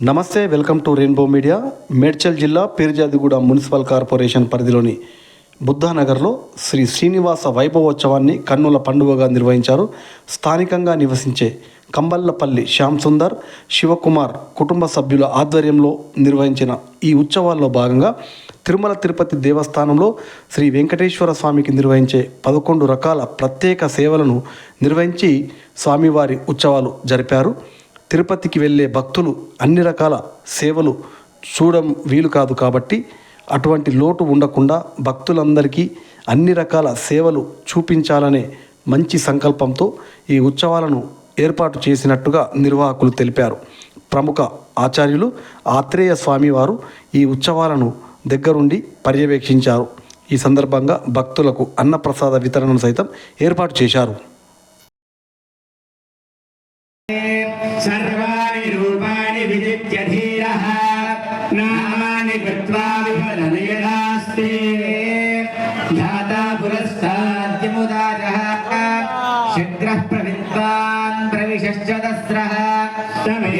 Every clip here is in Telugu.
నమస్తే welcome to rainbow media. Medchal జిల్లా పీర్జాదిగూడ మున్సిపల్ కార్పొరేషన్ పరిధిలోని బుద్ధానగర్లో శ్రీ శ్రీనివాస వైభవోత్సవాన్ని కన్నుల పండుగగా నిర్వహించారు స్థానికంగా నివసించే కంబల్లపల్లి శ్యామ్ సుందర్ శివకుమార్ కుటుంబ సభ్యుల ఆధ్వర్యంలో నిర్వహించిన ఈ ఉత్సవాల్లో భాగంగా తిరుమల తిరుపతి దేవస్థానంలో శ్రీ వెంకటేశ్వర స్వామికి నిర్వహించే పదకొండు రకాల ప్రత్యేక సేవలను నిర్వహించి స్వామివారి ఉత్సవాలు జరిపారు. తిరుపతికి వెళ్ళే భక్తులు అన్ని రకాల సేవలు చూడడం వీలు కాదు కాబట్టి అటువంటి లోటు ఉండకుండా భక్తులందరికీ అన్ని రకాల సేవలు చూపించాలనే మంచి సంకల్పంతో ఈ ఉత్సవాలను ఏర్పాటు చేసినట్టుగా నిర్వాహకులు తెలిపారు. ప్రముఖ ఆచార్యులు ఆత్రేయ స్వామివారు ఈ ఉత్సవాలను దగ్గరుండి పర్యవేక్షించారు. ఈ సందర్భంగా భక్తులకు అన్నప్రసాద వితరణను సైతం ఏర్పాటు చేశారు. Damn.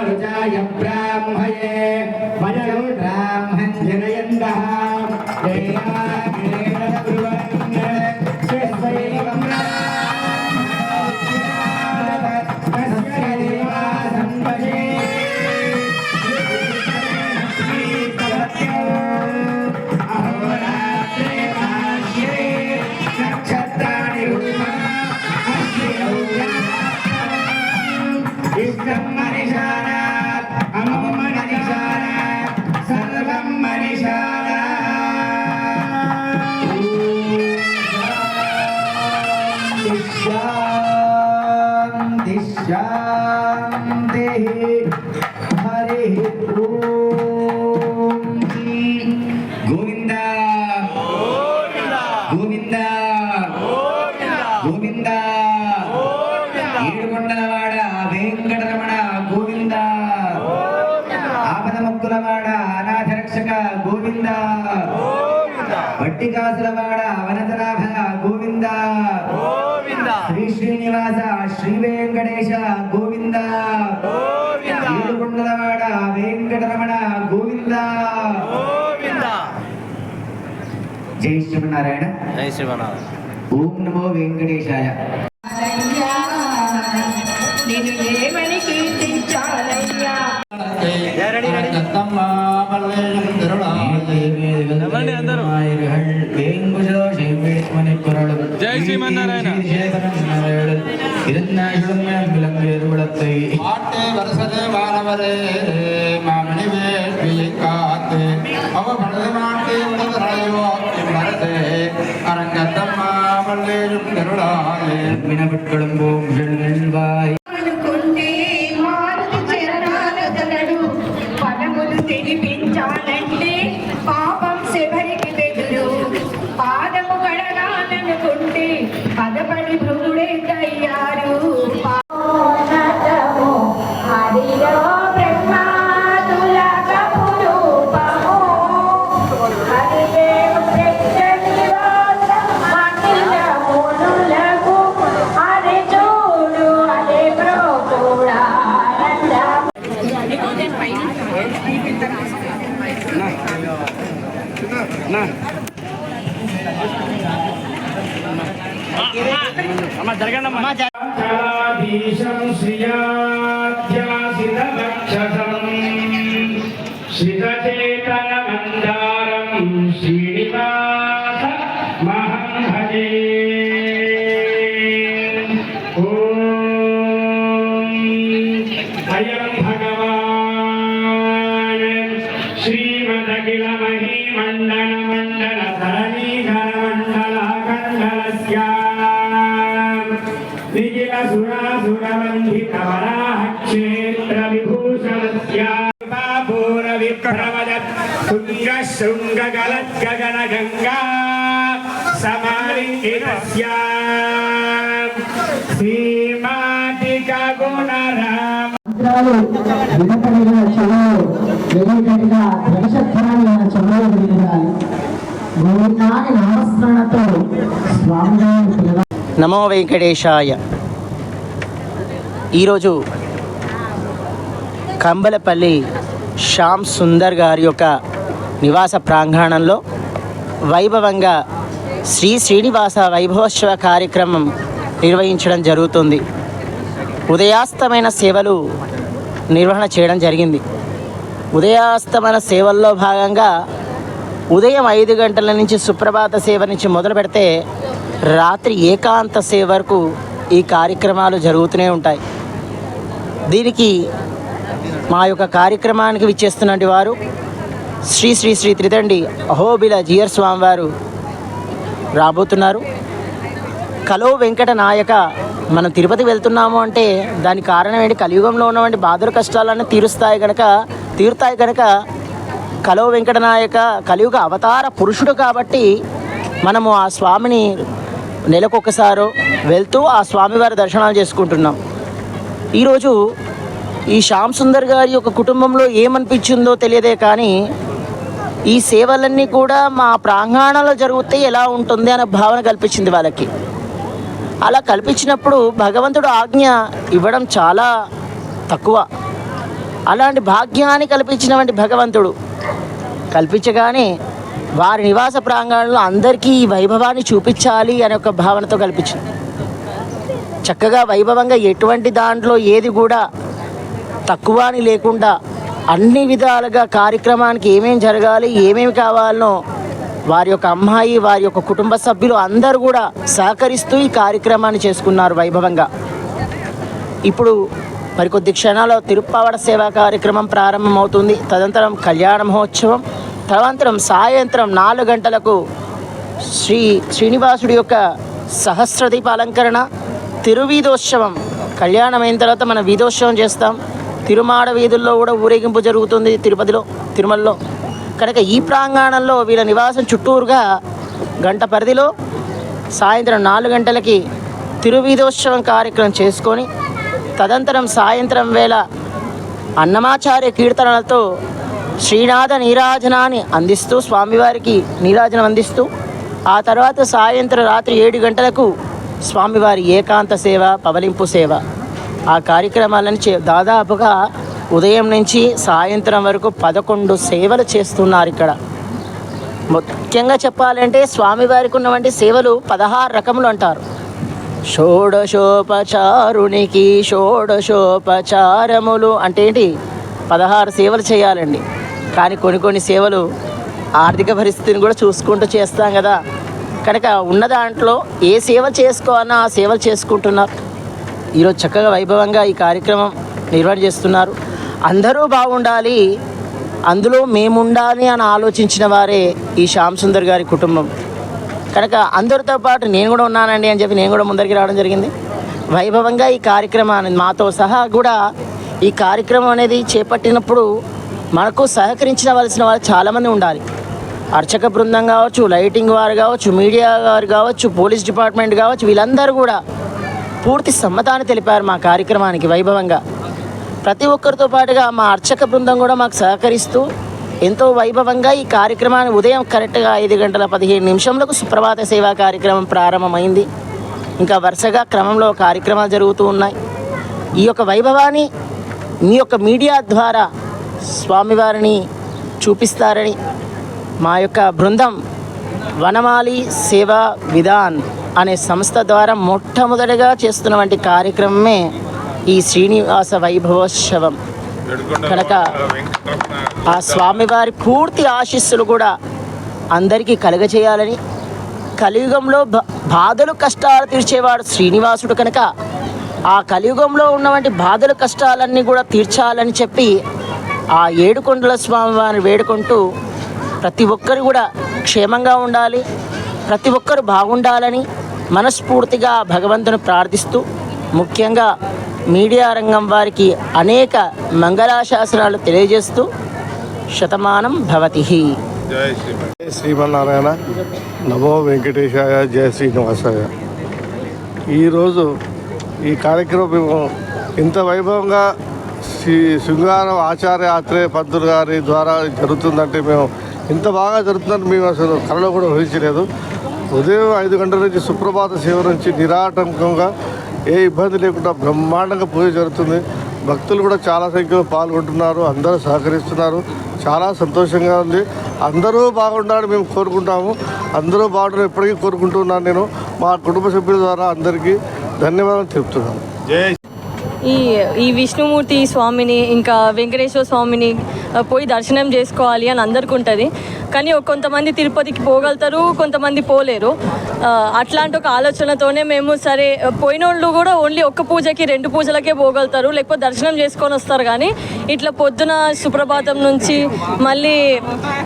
yang berat. శాంతి శాంతి హరి గోవింద గోవింద గోవింద ఏడుకొండలవాడ వెంకటరమణ గోవింద। ఆపద ముక్కులవాడ అనాథ రక్షక వనతనాభ గోవిందా। శ్రీనివాస శ్రీ వెంకటేశ గోవింద. ఏడుకొండలవాడ వెంకటరమణ గోవింద. జై శ్రీమన్నారాయణ. జై శ్రీమన్నారాయణ. ఓం నమో వెంకటేశాయ. నిన్ను ఏమని కీర్తించాలయ్యా. வேட்பனை பொருளும் ஜெய் ஸ்ரீமன்னாராயண இருந்தாயுடன் விளங்கியது விளத்தை பாட்டு வருஷது வானவரே மாமணி வேட்பியை காத்து அவ மனது மாட்டி அரங்கத்தம்மா மல்லேயும் கருளாயே வினவிட்கொழும்போம் செல்வாய் శ్రితచేతనమందారం శ్రీనివాస మహం భజే ఓం. అయం భగవాన్. శ్రీమదఖిల శ్రీమాతిక గుణరామ. మంత్రాలు వినపడిన నామస్మరణతో నమో వెంకటేశాయ. ఈరోజు కంబలపల్లి శ్యామ్ సుందర్ గారి యొక్క నివాస ప్రాంగణంలో వైభవంగా శ్రీ శ్రీనివాస వైభవోత్సవ కార్యక్రమం నిర్వహించడం జరుగుతుంది. ఉదయాస్తమైన సేవలు నిర్వహణ చేయడం జరిగింది. ఉదయాస్తమైన సేవల్లో భాగంగా ఉదయం ఐదు గంటల నుంచి సుప్రభాత సేవ నుంచి మొదలు పెడితే రాత్రి ఏకాంత సేవ వరకు ఈ కార్యక్రమాలు జరుగుతూనే ఉంటాయి. దీనికి మా యొక్క కార్యక్రమానికి విచ్చేస్తున్నటువంటి వారు శ్రీ శ్రీ శ్రీ త్రిదండి అహోబిల జియర్ స్వామివారు రాబోతున్నారు. కలో వెంకట నాయక మనం తిరుపతి వెళ్తున్నాము అంటే దానికి కారణం ఏంటి? కలియుగంలో ఉన్నటువంటి బాధలు కష్టాలన్నీ తీరుస్తాయి కనుక తీరుతాయి కనుక కలో వెంకట నాయక కలియుగ అవతార పురుషుడు కాబట్టి మనము ఆ స్వామిని నెలకొకసారో వెళ్తూ ఆ స్వామివారి దర్శనాలు చేసుకుంటున్నాం. ఈరోజు ఈ శ్యామ్ సుందర్ గారి యొక్క కుటుంబంలో ఏమనిపించిందో తెలియదే కానీ ఈ సేవలన్నీ కూడా మా ప్రాంగణంలో జరిగితే ఎలా ఉంటుంది అనే భావన కల్పించింది వాళ్ళకి. అలా కల్పించినప్పుడు భగవంతుడు ఆజ్ఞ ఇవ్వడం చాలా తక్కువ. అలాంటి భాగ్యాన్ని కల్పించినవంటి భగవంతుడు కల్పించగానే వారి నివాస ప్రాంగణంలో అందరికీ ఈ వైభవాన్ని చూపించాలి అనే ఒక భావనతో కల్పించింది. చక్కగా వైభవంగా ఎటువంటి దాంట్లో ఏది కూడా తక్కువ అని లేకుండా అన్ని విధాలుగా కార్యక్రమానికి ఏమేమి జరగాలి ఏమేమి కావాలనో వారి యొక్క అమ్మాయి వారి యొక్క కుటుంబ సభ్యులు అందరూ కూడా సహకరిస్తూ ఈ కార్యక్రమాన్ని చేసుకున్నారు వైభవంగా. ఇప్పుడు మరికొద్ది క్షణాల్లో తిరుప్పావడ సేవా కార్యక్రమం ప్రారంభమవుతుంది. తదనంతరం కళ్యాణ మహోత్సవం తదనంతరం సాయంత్రం నాలుగు గంటలకు శ్రీ శ్రీనివాసుడి యొక్క సహస్రదీప అలంకరణ తిరువీధోత్సవం. కళ్యాణం అయిన తర్వాత మనం వీధోత్సవం చేస్తాం. తిరుమాడ వీధుల్లో కూడా ఊరేగింపు జరుగుతుంది తిరుపతిలో తిరుమలలో. కనుక ఈ ప్రాంగణంలో వీళ్ళ నివాసం చుట్టూరుగా గంట పరిధిలో సాయంత్రం నాలుగు గంటలకి తిరువీధోత్సవం కార్యక్రమం చేసుకొని తదంతరం సాయంత్రం వేళ అన్నమాచార్య కీర్తనలతో శ్రీనాథ నీరాజనాన్ని అందిస్తూ స్వామివారికి నీరాజనం అందిస్తూ ఆ తర్వాత సాయంత్రం రాత్రి ఏడు గంటలకు స్వామివారి ఏకాంత సేవ పవలింపు సేవ. ఆ కార్యక్రమాలను చే దాదాపుగా ఉదయం నుంచి సాయంత్రం వరకు పదకొండు సేవలు చేస్తున్నారు ఇక్కడ. ముఖ్యంగా చెప్పాలంటే స్వామివారికి ఉన్నవంటి సేవలు పదహారు రకములు అంటారు. షోడశోపచారునికి షోడశోపచారములు అంటే ఏంటి? పదహారు సేవలు చేయాలండి. కానీ కొన్ని కొన్ని సేవలు ఆర్థిక పరిస్థితిని కూడా చూసుకుంటూ చేస్తాం కదా. కనుక ఉన్న దాంట్లో ఏ సేవ చేసుకోవాలన్నా ఆ సేవలు చేసుకుంటున్నారు. ఈరోజు చక్కగా వైభవంగా ఈ కార్యక్రమం నిర్వహణ చేస్తున్నారు. అందరూ బాగుండాలి అందులో మేముండాలి అని ఆలోచించిన వారే ఈ శ్యామ్ సుందర్ గారి కుటుంబం. కనుక అందరితో పాటు నేను కూడా ఉన్నానండి అని చెప్పి నేను కూడా ముందరికి రావడం జరిగింది. వైభవంగా ఈ కార్యక్రమాన్ని మాతో సహా కూడా ఈ కార్యక్రమం అనేది చేపట్టినప్పుడు మనకు సహకరించవలసిన వాళ్ళు చాలామంది ఉండాలి. అర్చక బృందం కావచ్చు లైటింగ్ వారు కావచ్చు మీడియా వారు కావచ్చు పోలీస్ డిపార్ట్మెంట్ కావచ్చు వీళ్ళందరూ కూడా పూర్తి సమ్మతాన్ని తెలిపారు మా కార్యక్రమానికి వైభవంగా. ప్రతి ఒక్కరితో పాటుగా మా అర్చక బృందం కూడా మాకు సహకరిస్తూ ఎంతో వైభవంగా ఈ కార్యక్రమాన్ని ఉదయం కరెక్ట్గా ఐదు గంటల పదిహేను నిమిషంలకు సుప్రభాత సేవా కార్యక్రమం ప్రారంభమైంది. ఇంకా వరుసగా క్రమంలో కార్యక్రమాలు జరుగుతూ ఉన్నాయి. ఈ యొక్క వైభవాన్ని మీ యొక్క మీడియా ద్వారా స్వామివారిని చూపిస్తారని మా యొక్క బృందం వనమాలి సేవా విధాన్ అనే సంస్థ ద్వారా మొట్టమొదటిగా చేస్తున్నటువంటి కార్యక్రమమే ఈ శ్రీనివాస వైభవోత్సవం. కనుక ఆ స్వామివారి పూర్తి ఆశీస్సులు కూడా అందరికీ కలుగజేయాలని కలియుగంలో బ- బాధలు కష్టాలు తీర్చేవాడు శ్రీనివాసుడు కనుక ఆ కలియుగంలో ఉన్నటువంటి బాధలు కష్టాలన్నీ కూడా తీర్చాలని చెప్పి ఆ ఏడుకొండల స్వామివారిని వేడుకుంటూ ప్రతి ఒక్కరు కూడా క్షేమంగా ఉండాలి ప్రతి ఒక్కరు బాగుండాలని మనస్ఫూర్తిగా భగవంతుని ప్రార్థిస్తూ ముఖ్యంగా మీడియా రంగం వారికి అనేక మంగళాశాసనాలు తెలియజేస్తూ శతమానం భవతి. జై శ్రీమన్నారాయణ. నమో వెంకటేశాయ జయ శ్రీనివాసాయ. ఈరోజు ఈ కార్యక్రమం ఇంత వైభవంగా శ్రీ శృంగారం ఆచార్య ఆత్రేయ పంతులు గారి ద్వారా జరుగుతుందంటే మేము ఇంత బాగా జరుగుతుందని మేము అసలు కళలో కూడా ఊహించలేదు. ఉదయం ఐదు గంటల నుంచి సుప్రభాత సేవ నుంచి నిరాటంకంగా ఏ ఇబ్బంది లేకుండా బ్రహ్మాండంగా పూజ జరుగుతుంది. భక్తులు కూడా చాలా సంఖ్యలో పాల్గొంటున్నారు అందరూ సహకరిస్తున్నారు. చాలా సంతోషంగా ఉంది. అందరూ బాగుండాలని మేము కోరుకుంటాము. అందరూ బాగుండాలని ఎప్పటికీ కోరుకుంటున్నాను నేను. మా కుటుంబ సభ్యుల ద్వారా అందరికీ ధన్యవాదాలు తెలుపుతున్నాను. ఈ ఈ విష్ణుమూర్తి స్వామిని ఇంకా వెంకటేశ్వర స్వామిని పోయి దర్శనం చేసుకోవాలి అని అందరికీ ఉంటుంది కానీ కొంతమంది తిరుపతికి పోగలుగుతారు కొంతమంది పోలేరు. అట్లాంటి ఒక ఆలోచనతోనే మేము సరే పోయిన వాళ్ళు కూడా ఓన్లీ ఒక్క పూజకి రెండు పూజలకే పోగలుగుతారు. లేకపోతే దర్శనం చేసుకొని వస్తారు కానీ ఇట్లా పొద్దున సుప్రభాతం నుంచి మళ్ళీ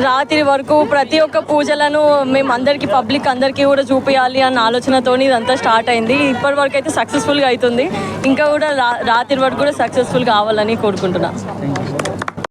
రాత్రి వరకు ప్రతి ఒక్క పూజలను మేము అందరికీ పబ్లిక్ అందరికీ కూడా చూపించాలి అన్న ఆలోచనతో ఇదంతా స్టార్ట్ అయింది. ఇప్పటి వరకు అయితే సక్సెస్ఫుల్గా అవుతుంది. ఇంకా కూడా రా రాత్రి వరకు కూడా సక్సెస్ఫుల్ కావాలని కోరుకుంటున్నాను